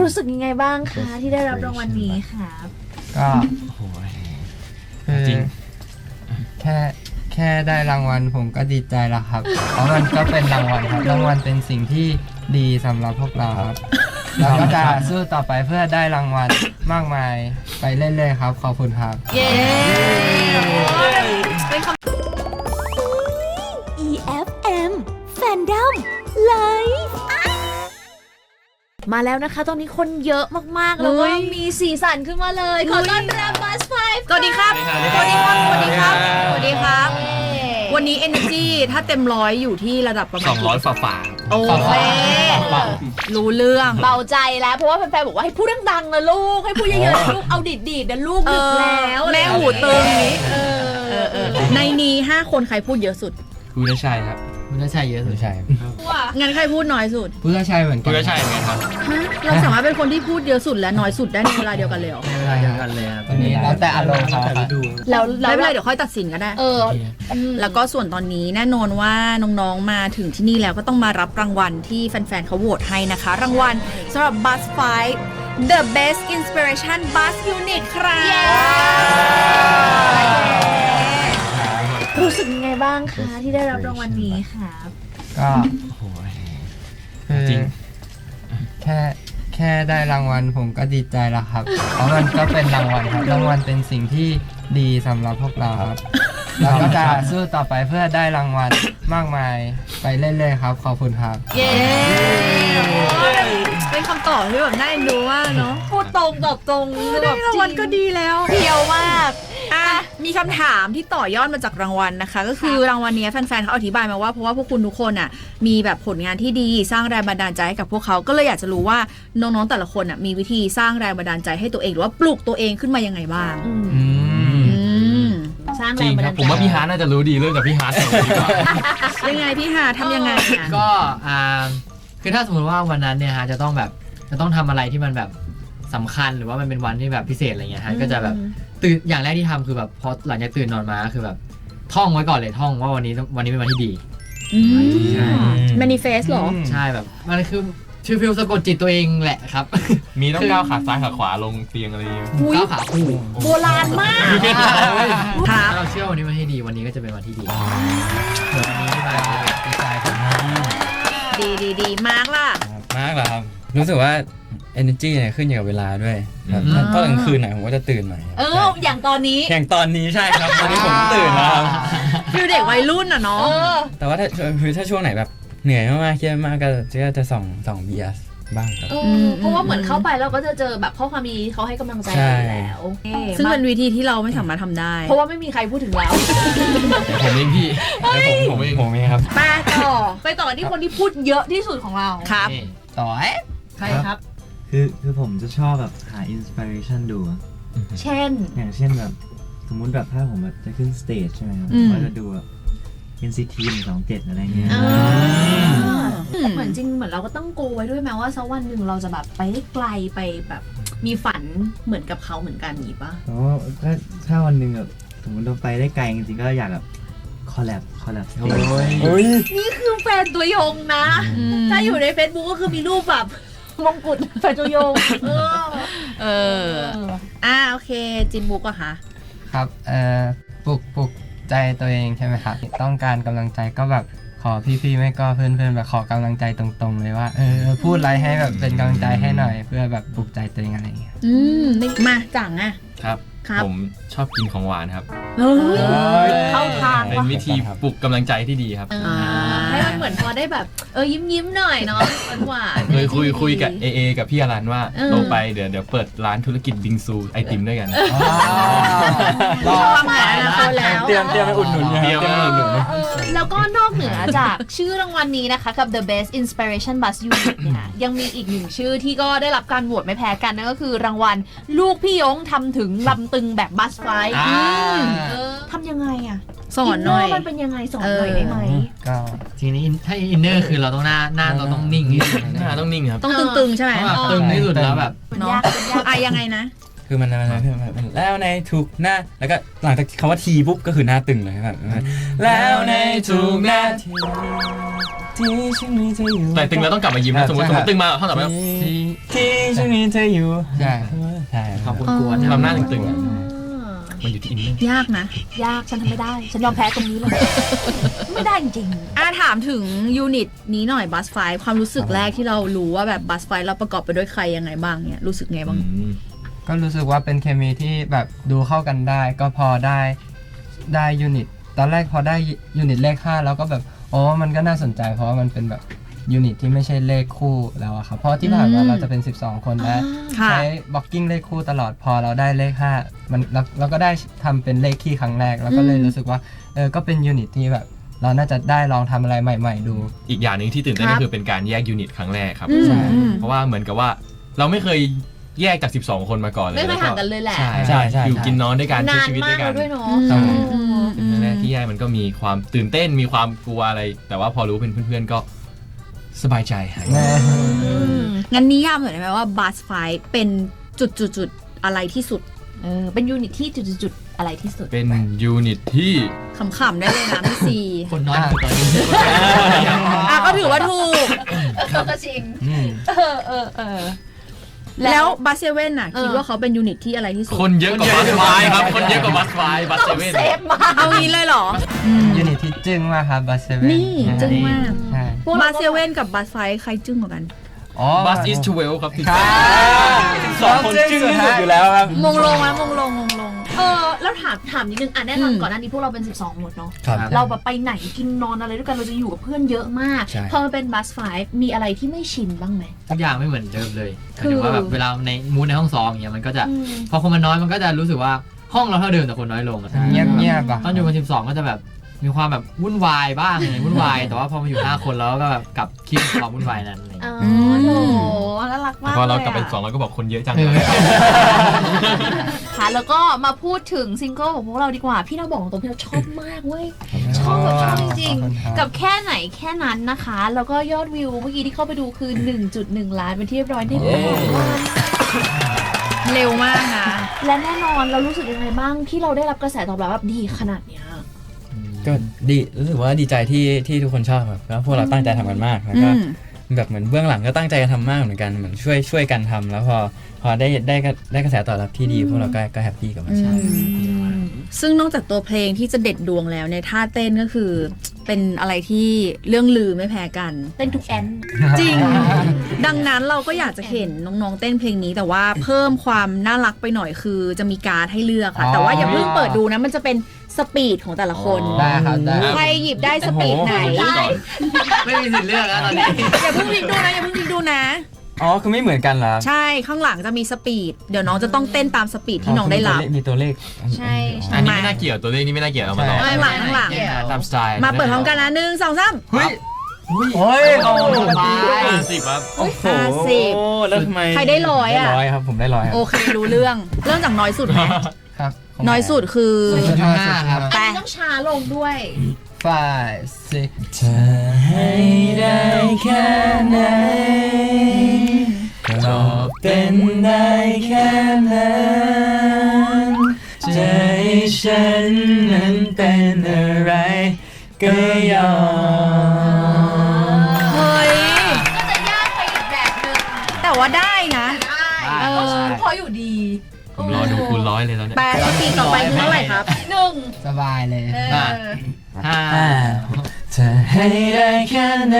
รู้สึกยังไงบ้างคะที่ได้รับรางวัลนี้ครับก็โอ้โหคือจริง แค่แค่ได้รางวัลผมก็ดีใจแล้วครับ เพราะมันก็เป็นรางวัลครับ รางวัลเป็นสิ่งที่ดีสำหรับพวกเราครับเราก็จะสู้ต่อไปเพื่อได้รางวัลมากมายไปเรื่อยๆครับ ขอบคุณครับ เย้เป็นค EFM Fandom Live ำ มาแล้วนะคะ ตอนนี้คนเยอะมากๆ แล้วก็มีสีสันขึ้นมาเลย ขอต้อนรับบัสไฟสวัสดีครับ สวัสดีครับ สวัสดีครับ สวัสดีครับ วัวันนนี้ energy ถ้าเต็มร้อยอยู่ที่ระดับประมาณสองร้อยฝ่าฝ่าโอเค รู้เรื่อง เบาใจแล้ว เพราะว่าแฟนๆบอกว่าให้พูดดังๆนะลูก ให้พูดเยอะๆลูก เอาดีดๆนะลูกเอดึกอแล้วแม่หูตึงนี้เอเอออเออในนี้ห้าคนใครพูดเยอะสุดคุณจะใช่ครับ พุทธชัยเยอะสุดใช่งั้นใครพูดน้อยสุดพุทธชัยเหมือนกัคุณจะใช่ไหมครับฮะเราสามารถเป็นคนที่พูดเยอะสุดและน้อยสุดได้ในเวลาเดียวกันเลยเหรอไม่เป็นไรกันเลยครับตอนนี้แล้วแต่อารมณ์เขาครับแล้วไม่เป็นไรเดี๋ยวค่อยตัดสินก็ได้ เออแล้วก็ส่วนตอนนี้แน่นอนว่าน้องๆมาถึงที่นี่แล้วก็ต้องมารับรางวัลที่แฟนๆเขาโหวตให้นะคะ รางวัลสำหรับ Buzz Fight The Best Inspiration Buzz Unit ครับรู้สึกยังไง บ้างคะที่ได้รับรางวัลนี้ครับก็โอ้โหคือจริง แค่แค่ได้รางวัลผมก็ดีใจแล้วครับ เพราะมันก็เป็นรางวัลครับรางวัลเป็นสิ่งที่ดีสำหรับพวกเราครับเราก็จะสู้ต่อไปเพื่อได้รางวัลมากมายไปเรื่อยๆครับขอบคุณครับ เย้เป็นคำตอบที่แบบน่าเอ็นดูมากเนาะพูดตรงตอบตรงได้รางวัลก็ดีแล้วเพียวมากอะ มีคำถามที่ต่อยอดมาจากรางวัลนะคะ ก็คือรางวัลเนี้ยแฟนๆเขาอธิบายมาว่าเพราะว่าพวกคุณทุกคนอะมีแบบผลงานที่ดีสร้างแรงบันดาลใจให้กับพวกเขาก็เลยอยากจะรู้ว่าน้องๆแต่ละคนอะมีวิธีสร้างแรงบันดาลใจให้ตัวเองหรือว่าปลุกตัวเองขึ้นมายังไงบ้าง อืมอืมสร้างจแรริงงบันครัดาบลใจผมว่าพี่ฮาร์ดน่าจะรู้ดีเรื่องกับพี่ฮาร์ดดีกว่า ยังไงพี่หาทำยังไงอะ ก็อ่าคือถ้าสมมติว่าวันนั้นเนี่ยฮะจะต้องแบบจะต้องทำอะไรที่มันแบบสำคัญหรือว่ามันเป็นวันที่แบบพิเศษอะไรเงี้ยฮะก็จะแบบ ตื่นอย่างแรกที่ทำคือแบบพอหลังจากตื่นนอนมาก็คือแบบ ท่องไว้ก่อนเลยท่องว่าวันนี้วันนี้เป็นวันที่ดี ใช่ manifest เหรอ ใช่แบบมันคือชื่อฟิลสะกดจิตตัวเองแหละครับมีต้องก้าวขาซ้ายขาขวาลงเตียงอะไรอย่างเงี้ย อุ๊ย ก้าวขาคู่โบราณมากครับถ้าเราเชื่อวันนี้วันที่ดีวันนี้ก็จะเป็นวันที่ดีเผื่อวันนี้ที่มาดีใจครับดีดีดีมาร์กล่ะ มากเหรอครับ รู้สึกว่า energy เนี่ยขึ้นอยู่กับเวลาด้วยครับอืมถ้าตอนกลางคืนหน่อยผมก็จะตื่นหน่อยเออ อย่างตอนนี้ อย่างตอนนี้ใช่ครับตอนนี้ผมตื่นแล้วครับฟิลเด็กวัยรุ่นอะเนาะเออแต่ว่าถ้าคือถ้าช่วงไหนแบบเหนื่อยมากๆเครียดมากก็จะจะส่องส่องเบียร์บ้างครับเออเพราะว่าเหมือนเข้าไปเราก็จะเจอแบบข้อความดีเขาให้กำลังใจใช่เราอยู่แล้วซึ่งเป็นวิธีที่เราไม่สามารถทำได้ เพราะว่าไม่มีใครพูดถึงเราผมเองพี่แล้วผมผมผมเองครับ ไปต่อไปต่อกันที่คนที่พูดเยอะที่สุดของเรา ครับ นี่ต่อเอ๊ะใค รครับ คือคือผมจะชอบแบบหาอินสปิเรชันดูอะเช่น อย่างเช่นแบบ สมมุติแบบถ้าผมแบบจะขึ้นสเตจใช่ไหมครับอืมก็จะดูแบบ NCT 127อะไรเงี้ยอ่าแต่เหมือนจริงเหมือนเราก็ต้องโกไว้ด้วยแม้ว่าสักวันหนึ่งเราจะแบบไปได้ไกลไปแบบ มีฝันเหมือนกับเขาเหมือนกันอย่างนี้ปะเพราะว่าถ้าถ้าวันหนึ่งแบบสมมติเราไปได้ไกลจริงๆก็อยากแบบคอลแลบคอลแลบสเตจนี่คือแฟนตัวยงนะ ถ้าอยู่ใน Facebook ก็คือมีรูปแบบ มงกุฎแฟนตัวยงเออเออ อ่าโอเค จินบุ๊กอะคะครับ เอ่อ ปลุกปลุกใจตัวเองใช่ไหมครับ ต้องการกำลังใจก็แบบขอพี่ๆไม่ก็เพื่อนๆแบบขอกำลังใจตรงๆ เลยว่า เออ พูดอะไรให้แบบเป็นกำลังใจให้หน่อย เพื่อแบบปลุกใจตัวเองอะไรอย่างเงี้ย อืมมาจังอะ ครับ ครับ ผมชอบกินของหวานครับ เฮ้ย เข้าทางเป็นว่ะ วิธีปลุกกำลังใจที่ดีครับ อ่า ให้มันเหมือนพอได้แบบ เออยิ้มยิ้มๆหน่อยเนาะหวานๆเคยคุยคุยกับเอเอกับพี่อรันว่าเออ โตไปเดี๋ยวเดี๋ยวเปิดร้านธุรกิจบิงซูไอติมด้วยกัน รอวางแผนอนาคตแล้ว เตรียมเตรียมไปอุดหนุนนะเตรียมคไปรับอุดหนุน เออแล้วก็นอกเหนือจากชื่อรางวัลนี้นะคะ กับ The Best Inspiration Bus Unit เนี่ยยังมีอีกหนึ่งชื่อที่ก็ได้รับการโหวตไม่แพ้กันนั่นก็คือรางวัลลูกพี่ยงทำถึงลำตึงแบบบัสไฟอ่า เออทำยังไงอะสอนหน่อยเมันเป็นยังไงสอนหน่อยได้ไหม ก็ทีนี้ถ้าอินเนอร์คือเราต้องหน้าหน้าเราต้องนิ่งที่สุดหน้าต้องนิ่งครับต้องตึงๆใช่ไหมต้องแบบตึงที่สุดแล้วแบบ มันเนาะยากมันยาก อะยังไงนะ คืคือมันมันมันมันแล้วในทุกหน้า แล้วก็หลังจากคำว่าทีปุ๊บก็คือหน้าตึงเลยครับแล้วในทุกหน้าที่ที่ฉันมีเธออยู่แต่ตึงแล้วต้องกลับมายิ้มนะสมมติใช่สมมติตึงมาเท่ากับว่าที่ที่ฉันมีเธออยู่ใช่ใช่ขอบคุณกวนทำหน้าตึงๆอะมันอยู่ที่อินเนอร์ยากนะ ยากฉันทำไม่ได้ ฉันยอมแพ้ตรงนี้เลย ไม่ได้จริงอาถามถึงยูนิตนี้หน่อยบัสไฟความรู้สึกแรกที่เรารู้ว่าแบบบัสไฟเราประกอบไปด้วยใครยังไงบ้างเนี่ยรู้สึกไงบ้างอืม ก็รู้สึกว่าเป็นเคมีที่แบบดูเข้ากันได้ ก็พอได้ได้ยูนิตตอนแรกพอได้ยูนิตเลข5แล้วก็แบบอ๋อมันก็น่าสนใจเพราะว่ามันเป็นแบบยูนิตที่ไม่ใช่เลขคู่แล้วอะครับเพราะที่ผ่านมาอืมเราจะเป็น 12 คนและค่ะ ใช้บล็อกกิ้งเลขคู่ตลอดพอเราได้เลข 5 มันเราเราก็ได้ทำเป็นเลขคี่ครั้งแรก แล้วก็เลยอืมรู้สึกว่าเออก็เป็นยูนิตที่แบบ เราน่าจะได้ลองทำอะไรใหม่ ๆ ดู อีกอย่างหนึ่งที่ตื่นเต้นครัก็บคือเป็นการแยกยูนิตครั้งแรกครับ อืมใช่อืมเพราะว่าเหมือนกับว่าเราไม่เคย แยกจาก 12 คนมาก่อนเลยไม่เคยห่างกันเลยแหละ ใช่ใช่ใช่ อยู่กินนอนด้วยกันๆใช้นานชีวิตมาด้กวยกัแล้น วด้วยเนาะอืมอืมอืครั้งแรกมที่แยกมันก็มีความตื่นเต้นมีความกลัวอะไร แต่ว่าพอรู้เป็นเพื่อนๆก็สบายใจหายงั้นนิยามหน่อยได้ไหมว่าบัสไฟเป็นจุดจุดจุดๆๆอะไรที่สุดเออเป็นยูนิตที่จุดๆๆอะไรที่สุดเป็นยูนิตที่ขำๆได้เลยนะพี่ซีคนน้อยสุดตอนนี้อะก็ถือว่าถูกก็จริง อืม เออเออเออ แล้วบัสเซเว่นน่ะเออคิดว่าเขาเป็นยูนิตที่อะไรที่สุด คนเยอะกว่าบัสไฟครับ คนเยอะกว่าบัสไฟบัสเซเว่นเซฟมากเอางี้เลยเหรออืมยูนิตที่จึ้งมากครับบัสเซเว่นนี่จึ้งมากใช่บัสเซเว่นกับบัสไฟใครจึ้งกว่ากันอ๋อบัสอิสทูเวลครับครับสองคนจึ้งที่สุดอยู่แล้วครับมงลงไหมมงลงมงลง เออแล้วถามถามนิดนึงอะแน่นอนอืม ก่อนหน้านี้พวกเราเป็น 12 หมดเนาะครับ เราแบบไปไหนกินนอนอะไรด้วยกันเราจะอยู่กับเพื่อนเยอะมาก ใช่ พอมาเป็นบัสไฟมีอะไรที่ไม่ชินบ้างไหม ทุกอย่างไม่เหมือนเดิมเลยหคืมายอถึงว่าแบบเวลาในมูดในห้องซ้อมอย่างเงี้ยมันก็จะอืมพอคนมันน้อยมันก็จะรู้สึกว่าห้องเราเท่าเดิมแต่คนน้อยลงอะเงียบเงียบๆอะ ตอนอยู่กันสิบสองก็จะแบบ มีความแบบวุ่นวายบ้างอะไรวุ่นวาย แต่ว่าพอมาอยู่ห้าคนแล้วก็แบบกลับคิดความวุ่นวายนั้นอะไรอย่างอ๋เงี้ยอมโหน่ารักมากพอเราลยกลับไปอะสองเราก็บอกคนเยอะจังเออค่ะแล้วก็มาพูดถึงซิงเกิลของพวกเราดีกว่า พี่เราบอกตรงๆพี่เราชอบมากเว้ย ชอบแบบชอบจริงขอบคุณครับๆกับแค่ไหนแค่นั้นนะคะ แล้วก็ยอดวิวเมื่อกี้ที่เข้าไปดูคือ 1.1 ล้านเป็นที่เรียบร้อยได้แปดวัน เร็วมากนะ และแน่นอนเรารู้สึกยังไงบ้างที่เราได้รับกระแสตอบรับแบบดีขนาดเนี้ย ก็ดีรู้สึกว่าดีใจที่ที่ทุกคนชอบครับแล้วพวกเราตั้งใจทำกันมากแล้วอืก็มแบบเหมือนเบื้องหลังก็ตั้งใจทำมากเหมือนกันเหมือนช่วยช่วยกันทำแล้วพอพอได้ได้ได้ได้กระแสตอบรับที่ดีพวกเราก็ก็แฮปปี้กับมันอืม ซึ่งนอกจากตัวเพลงที่จะเด็ดดวงแล้วในยท่าเต้นก็คือ เป็นอะไรที่เรื่องลือไม่แพ้กัน เต้นทุกแอนจริง ดังนั้นเราก็อยากจะเห็นน้องๆเต้นเพลงนี้แต่ว่าเพิ่มความน่ารักไปหน่อยคือ จะมีการดให้เลือกค่ะ แต่ว่าอย่าเพิ่งเปิดดูนะ มันจะเป็นสปีดของแต่ละคนได้ครับได้ใครหยิบได้สปีดไหนไม่มีสิทธิ์เลือกแล้วตอนนี้อย่าเพิ่งพลิกดูนะอย่าเพิ่งพลิกดูนะ อ๋อ คือไม่เหมือนกันเหรอใช่ข้างหลังจะมีสปีด เดี๋ยวน้องจะต้องเต้นตามสปีดที่น้องได้รับ มีตัวเลขใช่ใช่อันนี้ไม่น่าเกี่ยวตัวเลขนี้ไม่น่าเกี่ยวเอามาลองข้างหลังข้างหลัง ตามสไตล์มาเปิดพร้อมกันนะหนึ่งสองสาม เฮ้ยโอ้ยโอ้ห้าสิบครับโอ้โหห้าสิบแล้วทำไมใครได้ร้อยอะได้ร้อยครับ ผมได้ร้อยครับโอเครู้เรื่อง เริ่มจากน้อยสุดไหมครับขงน้อยสุดคือศูนย์จุดห้าครับอันนี้ต้องช้าลงด้วย five six จะให้ได้แค่ไหนก็เป็นได้แค่นั้นใจฉันนั้นเป็นอะไรก็ยอมเฮ้ย ก็จะยากไปอีกแบบหนึ่งแต่ว่าได้นะ ได้เออ เพราะออยู่ดีผมรอดูคูณร้อยเลยแล้วเนี่ยแปดปีต่อไปคือเท่าไหร่ครับ หนึ่งสบายเลย เออะ อห้าให้ได้แค่ไหน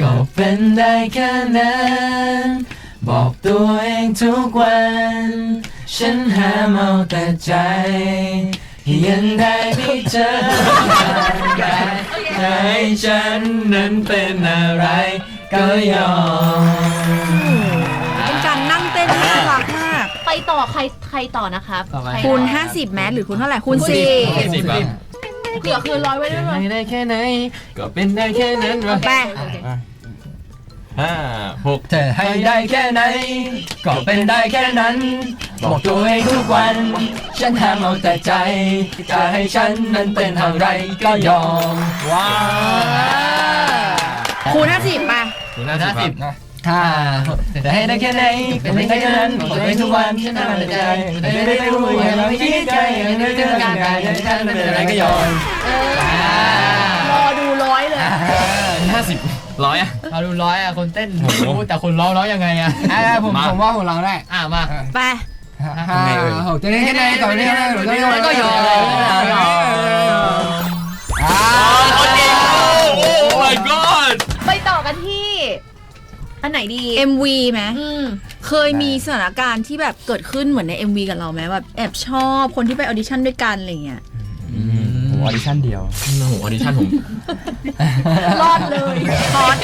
ก็เป็นได้แค่นั้นบอกตัวเองทุกวัน ฉันหาเมาแต่ใจยังได้ไม่เจอได้ให้ฉันนั้นเป็นอะไรก็ยอมเป็นการนั่งเต้นที่น่ารักมาก ไปต่อใครใครต่อนะครับต่อไป คูณ 50 แมสหรือคูณเท่าไหร่คูณ4 สิบครับ เผื่อคืนร้อยไว้ด้วยเลยได้แค่ไหน ก็เป็นได้แค่นั้นวะแปดห้าหกเธอให้ได้แค่ไหน ก็เป็นได้แค่นั้น บอกตัวเองทุกวัน ฉันห้ามเอาแต่ใจจะให้ฉันนั้นเป็นทางไรก็ยอมว้าวคูณ50ป่ะคูณห้าสิบครับนะ ถ้าจะให้ได้แค่ไหนเป็นได้แค่นั้นบอกตัวเองทุกวันฉันน่าใจไม่ได้รู้อย่างเราไม่คิดใจอย่างนี้จะการกายอย่างนี้ไม่เป็นอะไรก็ยอมรอดูร้อยเลยห้าสิบร้อยอะเอาดูร้อยอะคนเต้นรู้แต่คนร้องร้องยังไงอะผมผมว่าผมร้องได้อะมาไปห้าหกจะได้แค่ไหนต่อไปนี้หนูก็ยอมอ่า อันไหนดี MV ไหมอืม เคยมีสถานการณ์ที่แบบเกิดขึ้นเหมือนใน MV กับเราไหมแบบแอบชอบคนที่ไปออดิชั่นด้วยกันอะไรเงี้ยผมออดิชั่นเดียวโอ้โหออดิชั่นผม รอดเลยคอร์ส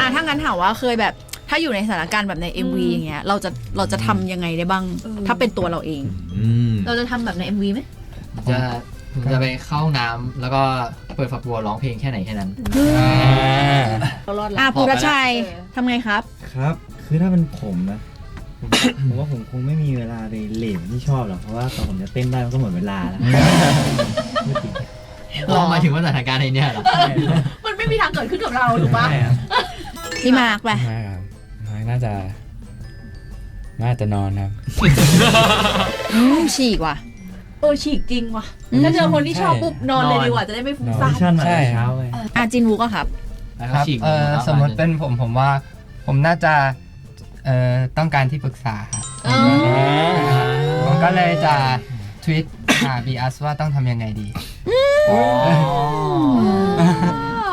อะถ้างั้นถามว่าเคยแบบถ้าอยู่ในสถานการณ์แบบใน MV อย่างเงี้ยเราจะเราจะทำยังไงได้บ้าง ถ้าเป็นตัวเราเอง อืมเราจะทำแบบใน MV ไหมจะ ผมจะไปเข้าห้องน้ำแล้วก็เปิดฝักบัวร้องเพลงแค่ไหนแค่นั้นเรารอดอะละภูรชัยทำไงครับ ครับ คือถ้าเป็นผมนะผมผมว่าผมคงไม่มีเวลาไปเหลวที่ชอบหรอก เพราะว่าตอนผมจะเต้นได้มันก็หมดเวลาแล้วไม่ติดลองหมายถึงว่าสถานการณ์ในเนี้ยเหรอ มันไม่มีทางเกิดขึ้นกับเราถูกปะใช่ครับพี่มาร์กไป ไม่ครับไม่น่าจะ น่าจะนอนครับ อืมฉีกว่ะ เออฉีกจริงว่ะอืม ถ้าเจอคนที่ชอบปุ๊บนอนเลยนอนดีกว่าจะได้ไม่ฟุ้งออซ่าดินชั่นมาใช่ แต่เช้าเลยอะจินวูก็ครับแล้วคก็รับฉีกเออแล้วสมมติเป็นผมผมว่า ผมน่าจะเอ่อต้องการที่ปรึกษาครับอ๋อ ผมก็เลยจะทวิตหาบีอัสว่าต้องทำยังไงดี อ๋อ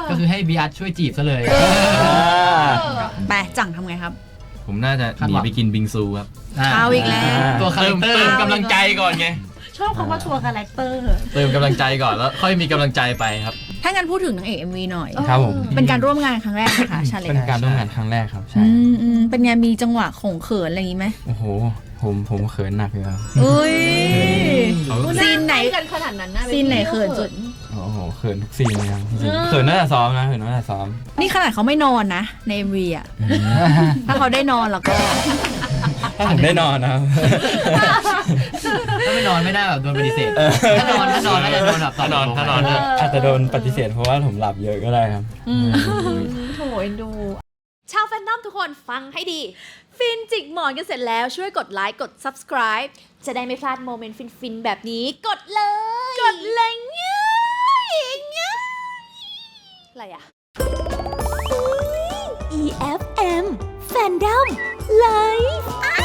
ก็คือให้บีอาร์ช่วยจีบซะเลย ไปจังทำไงครับ ผมน่าจะคาดหนีหวังไปกินบิงซูครับ เอาอีกแล้ว ตัวคาแรเติมคเตอร์เติมกำลังใจก่อนไง ชอบคำว่าทัวร์คาแรคเตอร์เติมกำลังใจก่อนแล้วค่อยมีกำลังใจไปครับ ถ้างั้นพูดถึงนางเอก MV หน่อย ครับผม เป็นการร่วมงานครั้งแรกนะคะชาเลเป็นการร่วมงานครั้งแรกครับใช่อืมอืมเป็นไงมีจังหวะของเขินอะไรอย่างงี้ไหมโอ้โห ผมผมเขินหนักเลยครับอุ้ย เขาซีนไหน กันขนาดนั้นนะซีนไหนเขินสุด โอ้โหเขินทุกซีนเลยครับจริงๆเขินตั้งแต่ซ้อมนะเขินตั้งแต่ซ้อม นี่ขนาดเขาไม่นอนนะ ใน MV อะ ถ้าเขาได้นอนแล้วก็ ถ้าผมได้นอนนะครับ ถ้าไม่นอนไม่ได้แบบโดนปฏิเสธถ้านอนถ้านอนน่าจะโดนแบบตอบถ้านอนถ้านอนอาจจะโดนปฏิเสธเพราะว่าผมหลับเยอะก็ได้ครับ โถเอ็นดู ชาวแฟนนอมทุกคนฟังให้ดี ฟินจิกหมอนกันเสร็จแล้วช่วยกดไลค์กด subscribe จะได้ไม่พลาดโมเมนต์ฟิน ๆ แบบนี้ กดเลย กดเลยง่ายง่ายอะไรอะ EFM Fandom Live